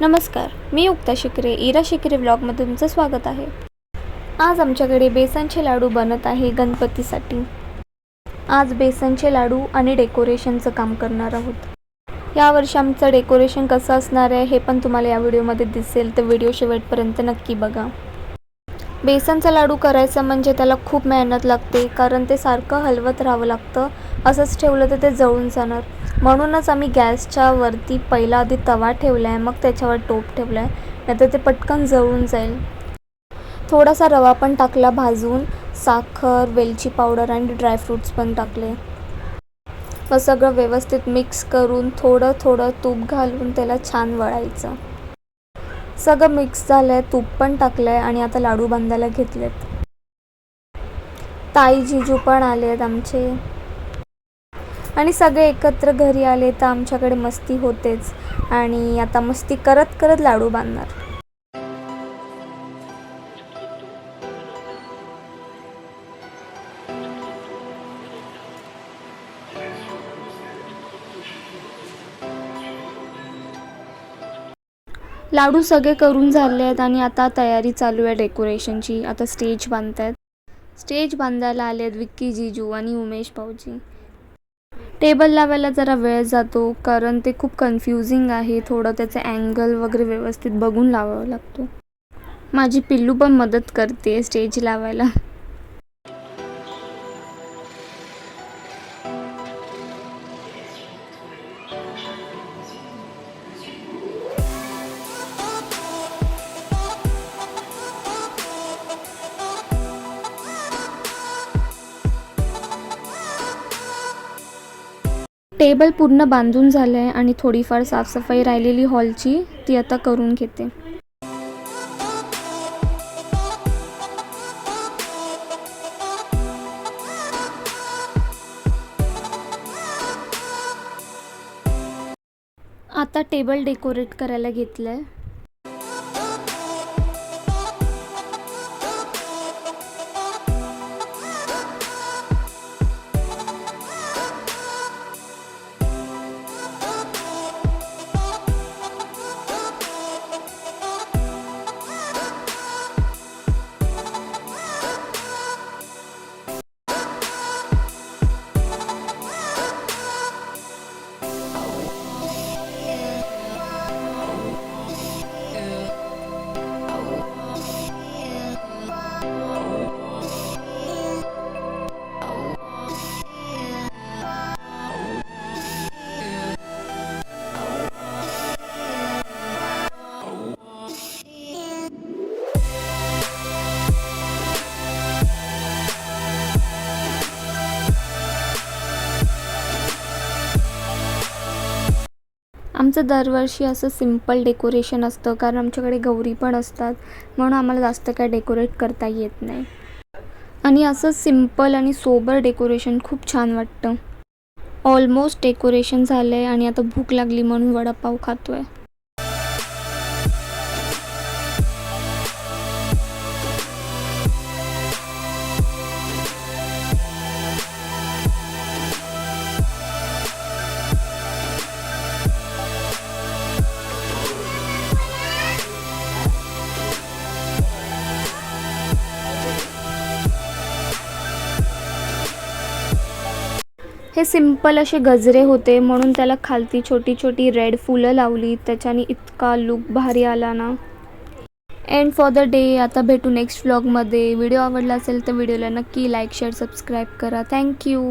नमस्कार मी उक्ता शिकरे इरा शिकरे ब्लॉगमध्ये तुमचं स्वागत आहे. आज आमच्याकडे बेसनचे लाडू बनत आहे गणपतीसाठी. आज बेसनचे लाडू आणि डेकोरेशनचं काम करणार आहोत. यावर्षी आमचं डेकोरेशन कसं असणार आहे हे पण तुम्हाला या व्हिडिओमध्ये दिसेल तर व्हिडिओ शेवटपर्यंत नक्की बघा. बेसनचा लाडू करायचं म्हणजे त्याला खूप मेहनत लागते कारण ते सारखं हलवत राहावं लागतं असंच ठेवलं तर ते जळून जाणार. म्हणूनच आम्ही गॅसच्या वरती पहिला आधी तवा ठेवला आहे मग त्याच्यावर टोप ठेवला आहे नाहीतर ते पटकन जळून जाईल. थोडासा रवा पण टाकला भाजून साखर वेलची पावडर आणि ड्रायफ्रूट्स पण टाकले. मग सगळं व्यवस्थित मिक्स करून थोडं थोडं तूप घालून त्याला छान वळायचं. सगळं मिक्स झालं आहे तूप पण टाकलं आहे आणि आता लाडू बांधायला घेतलेत. ताई जिजू पण आले आहेत आमचे. आणि सगळे एकत्र घरी आले तर आमच्याकडे मस्ती होतेच. आणि आता मस्ती करत करत लाडू बांधणार. लाडू सगळे करून झाले आहेत आणि आता तयारी चालू आहे डेकोरेशनची. आता स्टेज बांधतायत. स्टेज बांधायला आले आहेत विक्की जीजू आणि उमेश भाऊजी. टेबल लावायला जरा वेळ जातो कारण ते खूप कन्फ्युजिंग आहे. थोडं त्याचं अँगल वगैरे व्यवस्थित बघून लावावं लागतो. माझी पिल्लू पण मदत करते स्टेज लावायला. टेबल पूर्ण बांधून झालं आहे आणि थोडीफार साफसफाई राहिलेली हॉलची ती आता करून घेते. आता टेबल डेकोरेट करायला घेतलं आहे आमचं दरवर्षी असं सिंपल डेकोरेशन असतं कारण आमच्याकडे गौरी पण असतात म्हणून आम्हाला जास्त काय डेकोरेट करता येत नाही. आणि असं सिंपल आणि सोबर डेकोरेशन खूप छान वाटतं. ऑलमोस्ट डेकोरेशन झालं आहे आणि आता भूक लागली म्हणून वडापाव खातो आहे हे सिंपल असे गजरे होते म्हणून त्याला खालती छोटी छोटी रेड फुलं लावली. त्याच्याने इतका लुक भारी आला ना. एंड फॉर द डे आता भेटू नेक्स्ट व्लॉगमध्ये व्हिडिओ आवडला असेल तर व्हिडिओला नक्की लाईक शेअर सबस्क्राईब करा. Thank you